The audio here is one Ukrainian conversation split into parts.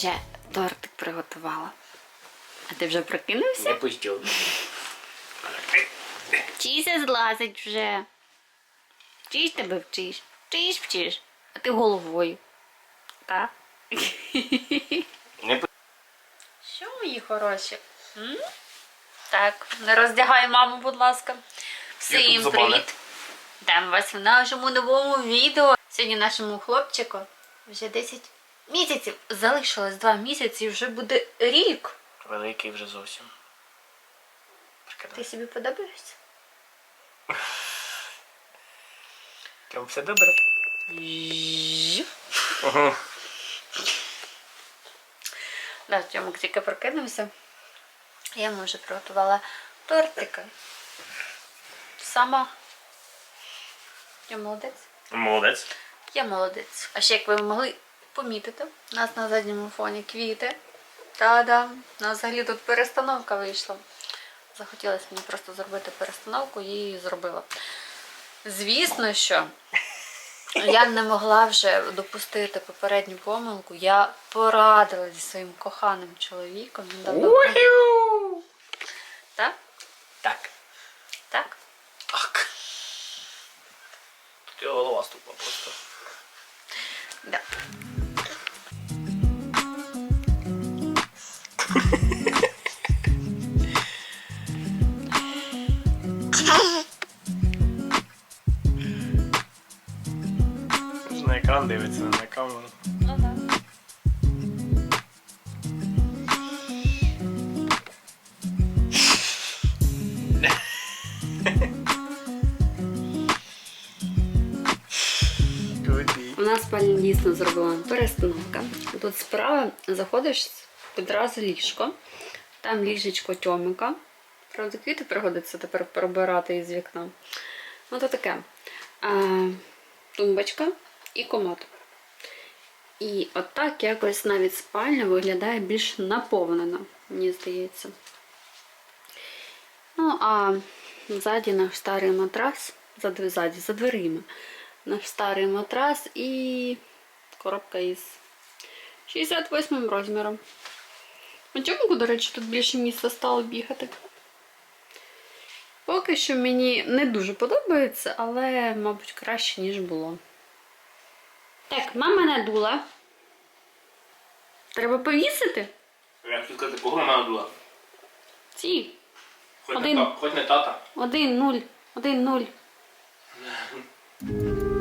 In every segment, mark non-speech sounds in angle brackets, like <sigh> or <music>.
вже тортик приготувала. А ти вже прокинувся? Не пустю. Вчися злазить вже. Вчиш тебе вчиш. Вчиш вчиш. А ти головою. Так? Не Що мої хороші? М? Так, не роздягай маму, будь ласка. Всім привіт! Вітаємо вас в нашому новому відео. Сьогодні нашому хлопчику вже 10 місяців. Залишилось 2 місяці і вже буде рік. Великий вже зовсім. Ти собі подобаєшся? <laughs> Там все добре. Ага. Да, Тьомик тільки прокинувся. Я йому вже приготувала тортика. Сама. Я молодець. Молодець. Я молодець. А ще як ви могли помітити, у нас на задньому фоні квіти. Та-да, у нас взагалі тут перестановка вийшла. Захотілося мені просто зробити перестановку і зробила. Звісно, що я не могла вже допустити попередню помилку. Я порадила зі своїм коханим чоловіком. Так? Так. Так? Так. Тут його голова ступла просто. Да. Екран дивиться, на камеру. Ну. У нас спальня дійсно зробила перестановка. Тут справа заходиш одразу ліжко. Там ліжечко тьомика. Правда, квіти пригодиться тепер прибирати із вікна. Ну, то таке. А, тумбочка і комод. І отак якось навіть спальня виглядає більш наповнена, мені здається. Ну, а ззаді наш старий матрас, ззаді, за дверима, наш старий матрас і коробка із 68 розміром. Чому, до речі, тут більше місця стало бігати? Поки що мені не дуже подобається, але, мабуть, краще, ніж було. Так, мама надула. Треба повісити Я хотів сказати, кого мама надула? ці. Хоч, Один. не, та- хоч не тата. Один, нуль, один, нуль. <laughs>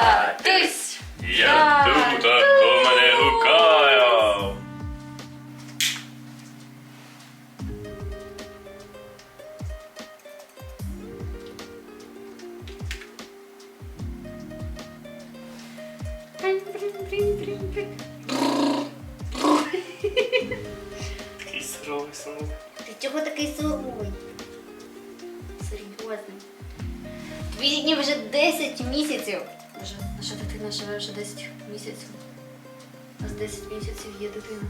Татусь. Я 10 місяців є дитина.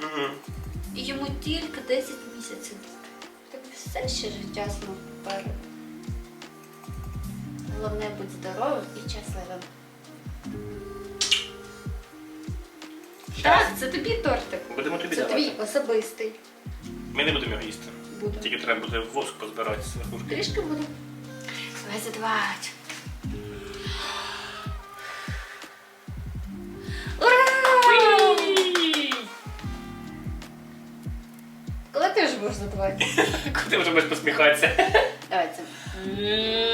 Мгм. І йому тільки 10 місяців. Тобі все ще життя знову попереду. Головне будь здоровим і щасливим. Так, це тобі тортик. Будемо тобі Це давати. твій особистий. Ми не будемо його їсти. буде. Тільки треба буде воск позбирати з верхушки. Трішки буде. Давай задавати. Вже? <laughs> Куди вже будеш посміхатися? Давай це.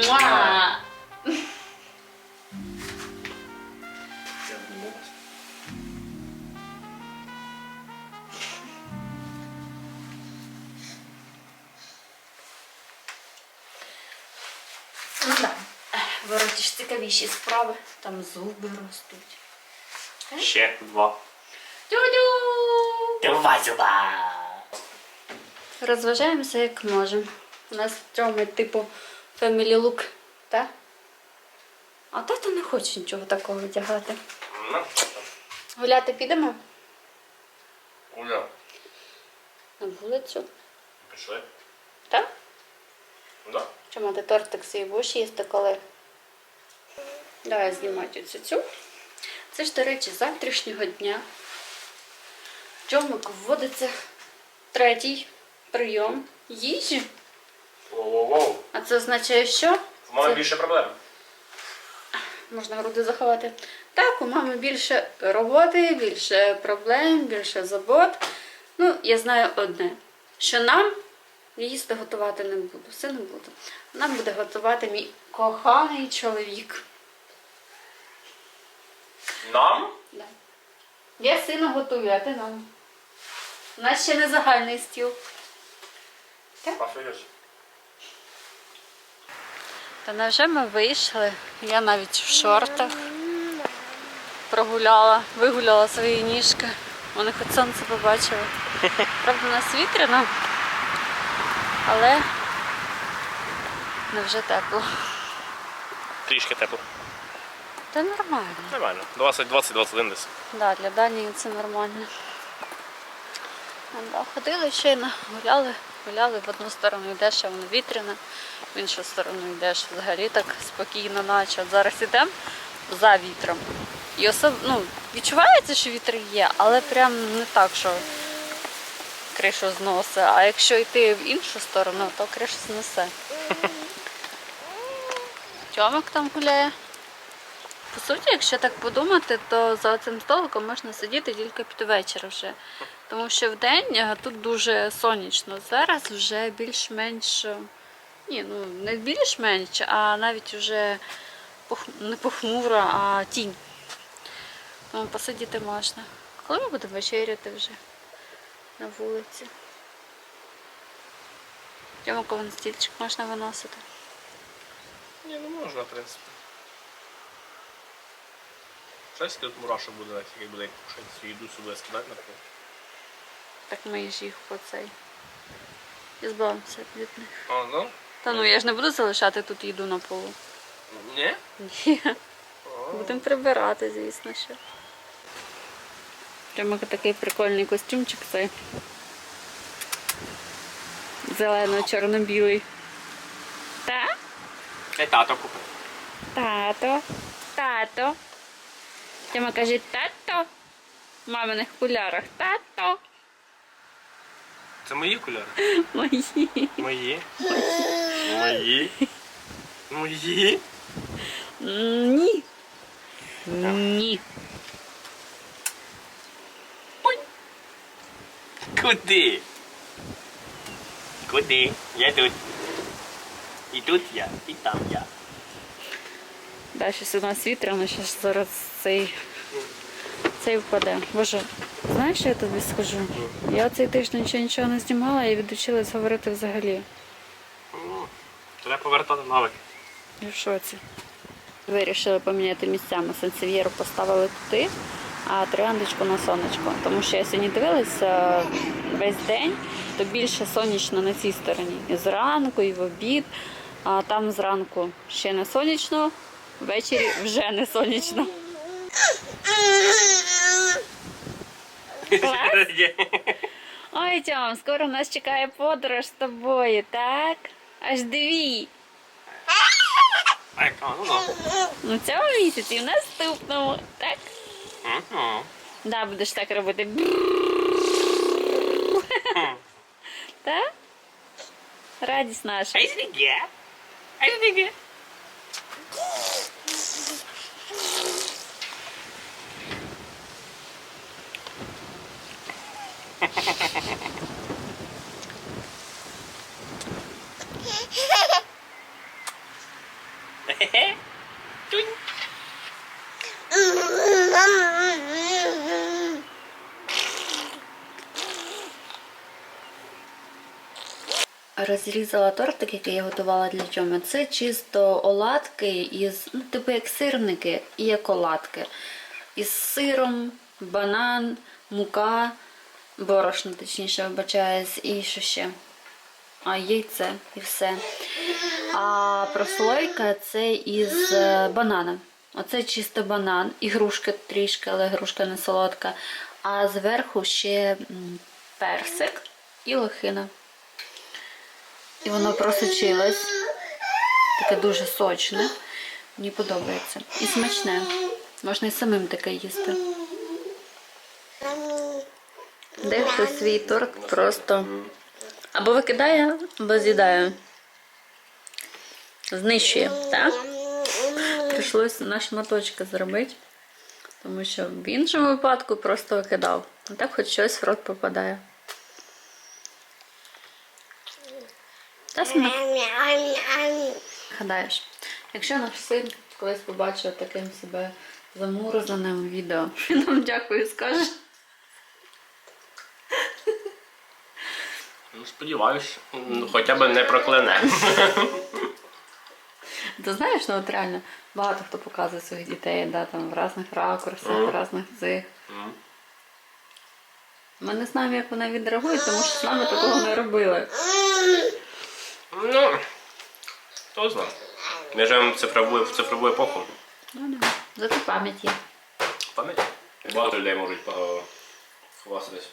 Муа! Ну так. Вороті ж цікавіші справи. Там зуби ростуть. Ще два. Тю-дю! Два зуба. Розважаємося як можемо. У нас в цьому типу Family Look, так? А тато не хоче нічого такого вдягати. Ну, Гуляти підемо Уля. на вулицю. Пішли? Так? Да. Чому ти тортик свій будеш їсти коли? Давай знімати оцю цю. Це ж, до речі, з завтрашнього дня. Джомик вводиться третій прийом їжі. Воу-воу-воу. А це означає, що? В мене Це- більше проблем. Можна груди заховати. Так, у мами більше роботи, більше проблем, більше забот. Ну, я знаю одне, що нам їсти готувати не буду, все не буду. Нам буде готувати мій коханий чоловік. Нам? Да. Я сина готую, а ти нам. У нас ще не загальний стіл. Та невже ми вийшли? Я навіть в шортах прогуляла, вигуляла свої ніжки. Вони хоч сонце побачили. Правда, у нас вітряно, але не вже тепло. Трішки тепло. Та нормально. Нормально. 20-20-21 десь. Да, для Данії це нормально. Ну ходили ще на гуляли, гуляли в одну сторону йдеш, а воно вітряне, в іншу сторону йдеш взагалі так спокійно, наче. От зараз йдемо за вітром. І особ... ну, відчувається, що вітер є, але прям не так, що кришу зносить. А якщо йти в іншу сторону, то кришу знесе. <laughs> Тьомик там гуляє. По суті, якщо так подумати, то за цим столиком можна сидіти тільки під вечір вже. Тому що вдень е, тут дуже сонячно. Зараз вже більш-менш. е, Ні, ну не більш-менш, а навіть вже пох... не похмуро, а тінь. Тому посидіти можна. Коли ми будемо вечеряти вже на вулиці? Чому коли на стільчик можна виносити? Ні, ну можна, в принципі. Щось тут мурашок буде, навіть, як буде як свою їду сюди скидати на пол. Так ми ж їх по цей. І збавимося від них. А, ну? Та ну я ж не буду залишати тут їду на полу. Ні? Ні. Будемо прибирати, звісно, що. Прямо такий прикольний костюмчик цей. Зелено-чорно-білий. Та? Хай тато купив. Тато. Тато. Тьома каже, тато. В маминих окулярах. Тато. Це мої окуляри? <laughs> Мої. Мої. Мої. Мої. Ні. Ні. Куди? Куди? Я тут. І тут я, і там я. Да, щось у нас вітряно, що зараз цей, цей впаде. Боже, знаєш, що я тобі скажу? Я цей тиждень ще нічого не знімала і відучилась говорити взагалі. Треба повертати навик. Я в шоці. Вирішили поміняти місцями. Сенсів'єру поставили туди, а трояндочку на сонечко. Тому що я сьогодні дивилася весь день, то більше сонячно на цій стороні. І зранку, і в обід. А там зранку ще не сонячно, ввечері вже не сонячно. Клас? <laughs> Ой, Тьом, скоро нас чекає подорож з тобою, так? Аж дві. А, а, ну в цьому місяці в наступному, так? Да, будеш так робити. Так? радість наша. Ай, зріге. Розрізала тортик, який я готувала для чому. Це чисто оладки із, ну, типу як сирники і як оладки. Із сиром, банан, мука, борошно, точніше, вибачаюсь, і що ще? А яйце і все. А прослойка це із е, банана. Оце чисто банан, і грушка трішки, але грушка не солодка. А зверху ще персик і лохина. І воно просочилось. Таке дуже сочне. Мені подобається. І смачне. Можна і самим таке їсти. Дехто свій торт просто або викидає, або з'їдає. Знищує, так? Прийшлось на шматочки зробити, тому що в іншому випадку просто викидав. А так хоч щось в рот попадає. Та. Гадаєш, якщо наш син колись побачив таким себе замурзаним відео, він нам дякую скаже. Сподіваюсь, м, хоча б не прокляне. Ти знаєш, ну от реально багато хто показує своїх дітей, да, там в різних ракурсах, в різних цих. Ми не знаємо, як вона відреагує, тому що з нами такого не робили. Ну, хто знає. Ми живемо в цифрову, в цифрову епоху. Ну, да. Зато пам'ять є. Пам'ять? Багато людей можуть е, хвастатись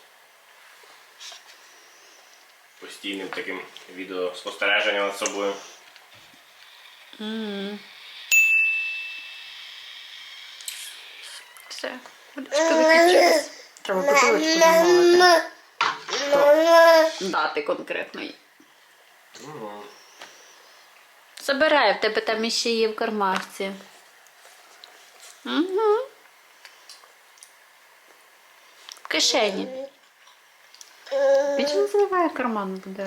постійним таким відеоспостереженням над собою. Все, закінчилась. Треба бутилочку замовити. Дати конкретної. М. Забирай, в тебе там іще є в кармашці. Угу. В кишені. Вічно забуває карман буде.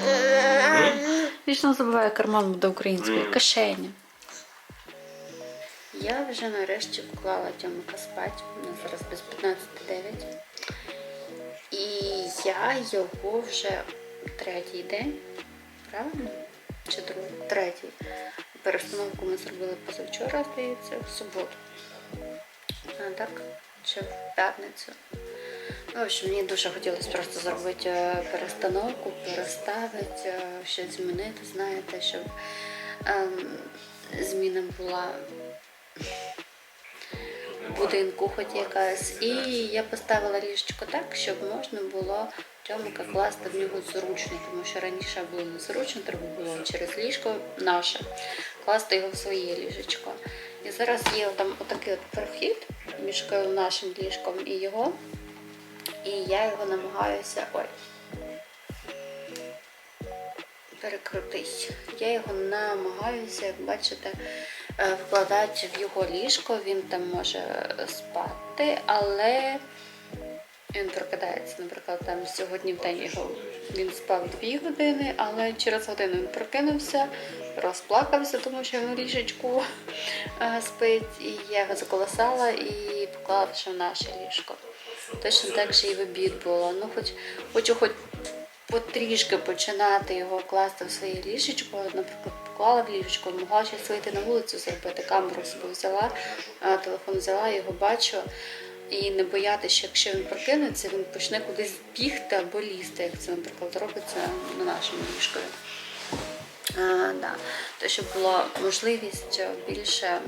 Вічно забуває карман буде українською. Кишені. Я вже нарешті вклала Тьомика спать. У нас зараз без 15.09. І я його вже третій день. Правильно? Чи другий? Третій. Перестановку ми зробили позавчора, здається, в суботу. А так, чи в п'ятницю. Ну, в общем, мені дуже хотілося просто зробити е, перестановку, переставити, е, щось змінити, знаєте, щоб ем, зміна була в будинку хоч якась. І я поставила ліжечко так, щоб можна було Тьомика класти в нього зручно, тому що раніше було незручно, треба було через ліжко наше класти його в своє ліжечко. І зараз є там отакий от прохід між нашим ліжком і його. І я його намагаюся. Ой. Перекрутись. Я його намагаюся, як бачите, е, вкладати в його ліжко. Він там може спати, але він прокидається. Наприклад, там сьогодні в день його він спав 2 години, але через годину він прокинувся, розплакався, тому що він ліжечку е, спить. І я його заколосала і поклала ще в наше ліжко. Точно так же і в обід було. Ну, хоч хочу хоч потрішки починати його класти в своє ліжечко. Наприклад, поклала в ліжечко, могла щось вийти на вулицю зробити, камеру собі взяла, телефон взяла, його бачу. І не боятися, що якщо він прокинеться, він почне кудись бігти або лізти, як це, наприклад, робиться на нашому ліжкові. А, да. То, щоб була можливість більше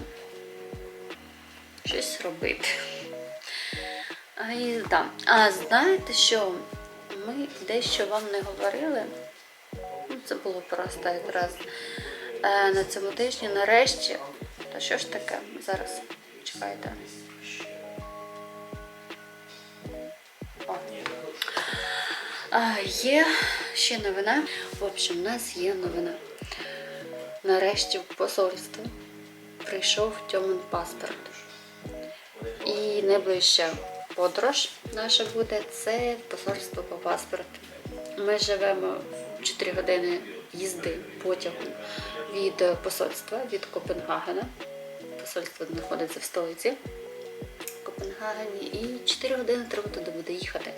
щось робити. І, да. а знаєте що? Ми дещо вам не говорили. Ну, Це було просто якраз е, на цьому тижні. Нарешті. Та що ж таке? Зараз чекайте. О. А, є ще новина. В общем, у нас є новина. Нарешті в посольство прийшов Тьомин паспорт. І найближча подорож наша буде це посольство по паспорту. Ми живемо 4 години їзди потягом від посольства від Копенгагена. Посольство знаходиться в столиці Копенгагені. І 4 години треба туди буде їхати.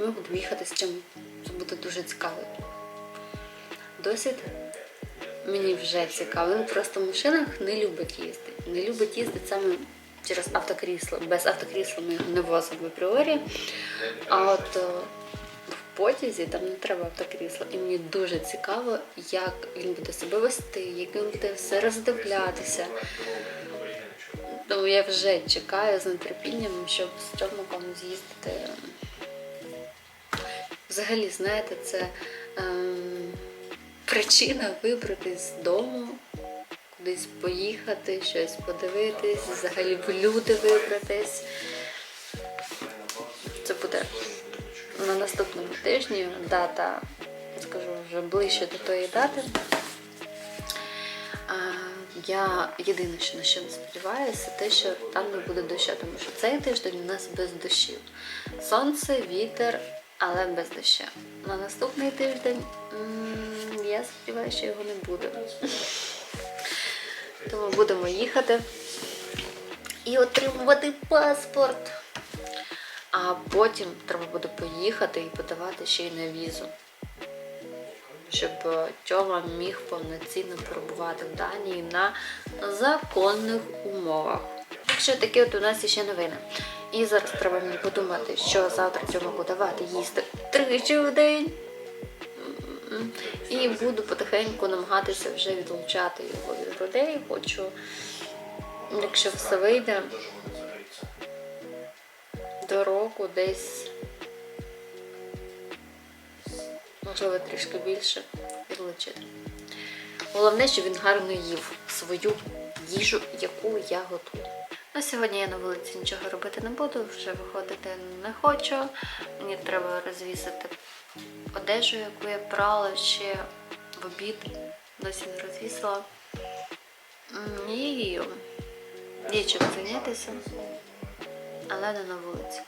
І ми будемо їхати з чим це буде дуже цікаво. Досвід мені вже цікаво. Він просто в машинах не любить їздити. Не любить їздити саме через автокрісло. Без автокрісла ми його не возимо апріорі. А от е, в потязі там не треба автокрісла. І мені дуже цікаво, як він буде себе вести, як він буде все роздивлятися. Тому я вже чекаю з нетерпінням, щоб з Тьомиком з'їздити. Взагалі, знаєте, це ем, причина вибратись з дому, кудись поїхати, щось подивитись, взагалі в люди вибратись. Це буде на наступному тижні дата, скажу вже ближче до тої дати. Я єдине, що на що не сподіваюся, те, що там не буде дощу, тому що цей тиждень у нас без дощів. Сонце, вітер, але без дощу. На наступний тиждень м, я сподіваюся, що його не буде. Тому будемо їхати і отримувати паспорт. А потім треба буде поїхати і подавати ще й на візу щоб е, Тьома міг повноцінно перебувати в Данії на законних умовах. Так що такі от у нас ще новини. І зараз треба мені подумати, що завтра Тьома буде давати їсти тричі в день. І буду потихеньку намагатися вже відлучати його від грудей. Хочу, якщо все вийде, до року десь можливо трішки більше відлучити. Головне, щоб він гарно їв свою їжу, яку я готую. На сьогодні я на вулиці нічого робити не буду, вже виходити не хочу. Мені треба розвісити одежу, яку я прала ще в обід, досі не розвісила. І є чим зайнятися, але не на вулиці.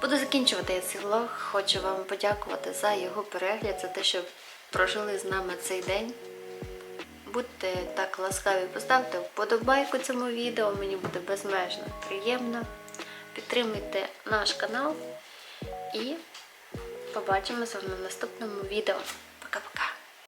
Буду закінчувати я цей влог. Хочу вам подякувати за його перегляд, за те, що прожили з нами цей день. Будьте так ласкаві, поставте вподобайку цьому відео, мені буде безмежно приємно. Підтримуйте наш канал і побачимося в наступному відео. Пока-пока!